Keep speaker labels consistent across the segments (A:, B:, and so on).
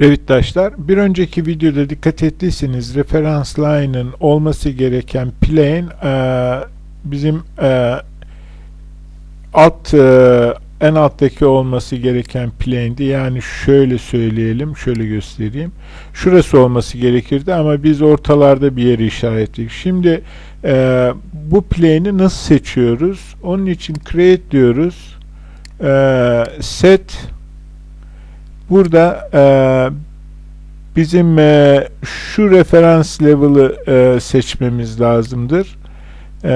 A: Revitdaşlar, bir önceki videoda dikkat ettiyseniz referans line'ın olması gereken plane e, bizim e, alt e, en alttaki olması gereken plane'di. Yani şöyle söyleyelim, şöyle göstereyim. Şurası olması gerekirdi ama biz ortalarda bir yeri işaretledik. Şimdi e, bu plane'i nasıl seçiyoruz? Onun için create diyoruz. E, set Burada e, bizim e, şu referans level'ı e, seçmemiz lazımdır. E,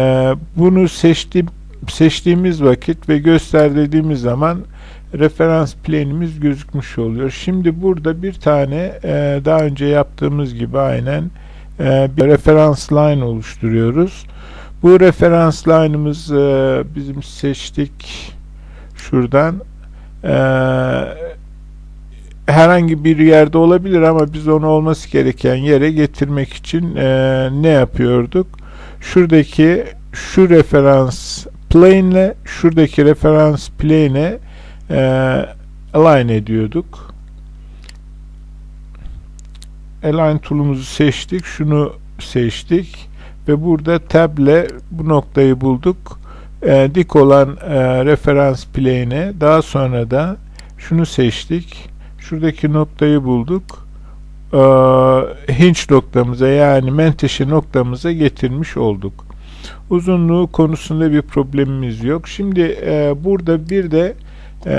A: bunu seçti, seçtiğimiz vakit ve göster dediğimiz zaman referans plane'imiz gözükmüş oluyor. Şimdi burada bir tane e, daha önce yaptığımız gibi aynen e, bir referans line oluşturuyoruz. Bu referans line'ımız e, bizim seçtik şuradan eee herhangi bir yerde olabilir ama biz onu olması gereken yere getirmek için e, ne yapıyorduk? Şuradaki şu referans plane ile şuradaki referans plane'e e, align ediyorduk. Align tool'umuzu seçtik. Şunu seçtik. Ve burada tab ile bu noktayı bulduk. E, dik olan e, referans plane'e daha sonra da şunu seçtik şuradaki noktayı bulduk. Ee, hinge noktamıza yani menteşe noktamıza getirmiş olduk. Uzunluğu konusunda bir problemimiz yok. Şimdi e, burada bir de e,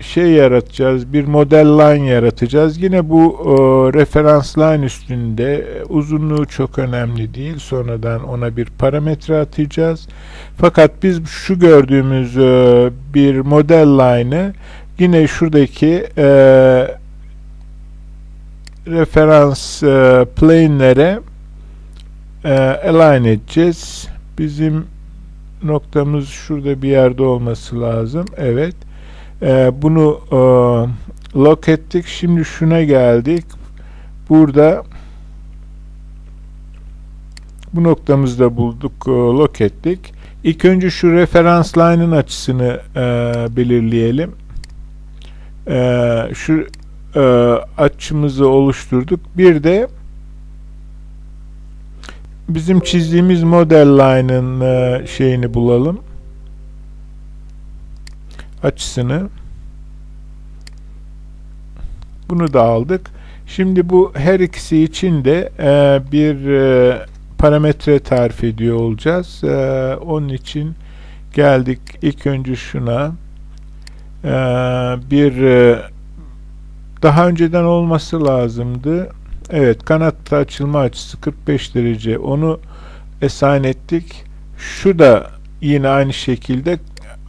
A: şey yaratacağız. Bir model line yaratacağız. Yine bu e, referans line üstünde e, uzunluğu çok önemli değil. Sonradan ona bir parametre atacağız. Fakat biz şu gördüğümüz e, bir model line'ı yine şuradaki e, referans e, plane'lere e, align edeceğiz. Bizim noktamız şurada bir yerde olması lazım. Evet. E, bunu e, lock ettik. Şimdi şuna geldik. Burada bu noktamızda bulduk, e, lock ettik. İlk önce şu referans line'ın açısını e, belirleyelim e, şu e, açımızı oluşturduk. Bir de bizim çizdiğimiz model line'ın e, şeyini bulalım. Açısını. Bunu da aldık. Şimdi bu her ikisi için de e, bir e, parametre tarif ediyor olacağız. E, onun için geldik ilk önce şuna ee, bir e, daha önceden olması lazımdı. Evet kanatta açılma açısı 45 derece onu assign ettik. Şu da yine aynı şekilde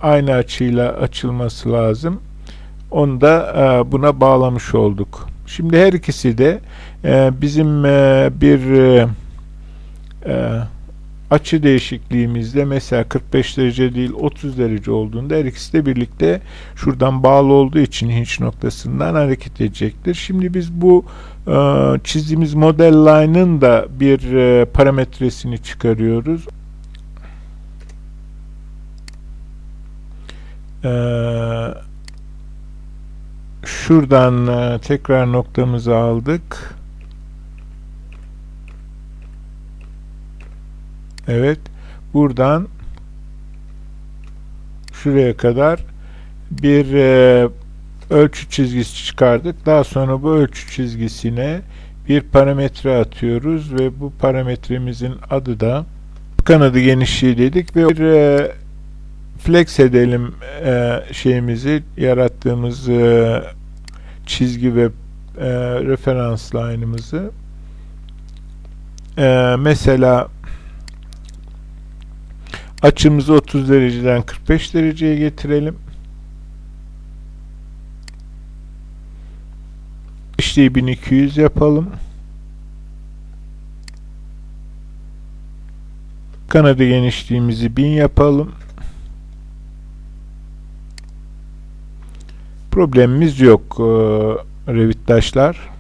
A: aynı açıyla açılması lazım. Onu da e, buna bağlamış olduk. Şimdi her ikisi de e, bizim bir açı değişikliğimizde mesela 45 derece değil 30 derece olduğunda her ikisi de birlikte şuradan bağlı olduğu için hinç noktasından hareket edecektir. Şimdi biz bu e, çizdiğimiz model line'ın da bir e, parametresini çıkarıyoruz. E, şuradan e, tekrar noktamızı aldık. Evet. Buradan şuraya kadar bir e, ölçü çizgisi çıkardık. Daha sonra bu ölçü çizgisine bir parametre atıyoruz ve bu parametremizin adı da kanadı genişliği dedik ve bir e, flex edelim e, şeyimizi yarattığımız e, çizgi ve e, referans line'ımızı e, mesela Açımızı 30 dereceden 45 dereceye getirelim. İşleyi 1200 yapalım. Kanadı genişliğimizi 1000 yapalım. Problemimiz yok e, Revitdaşlar.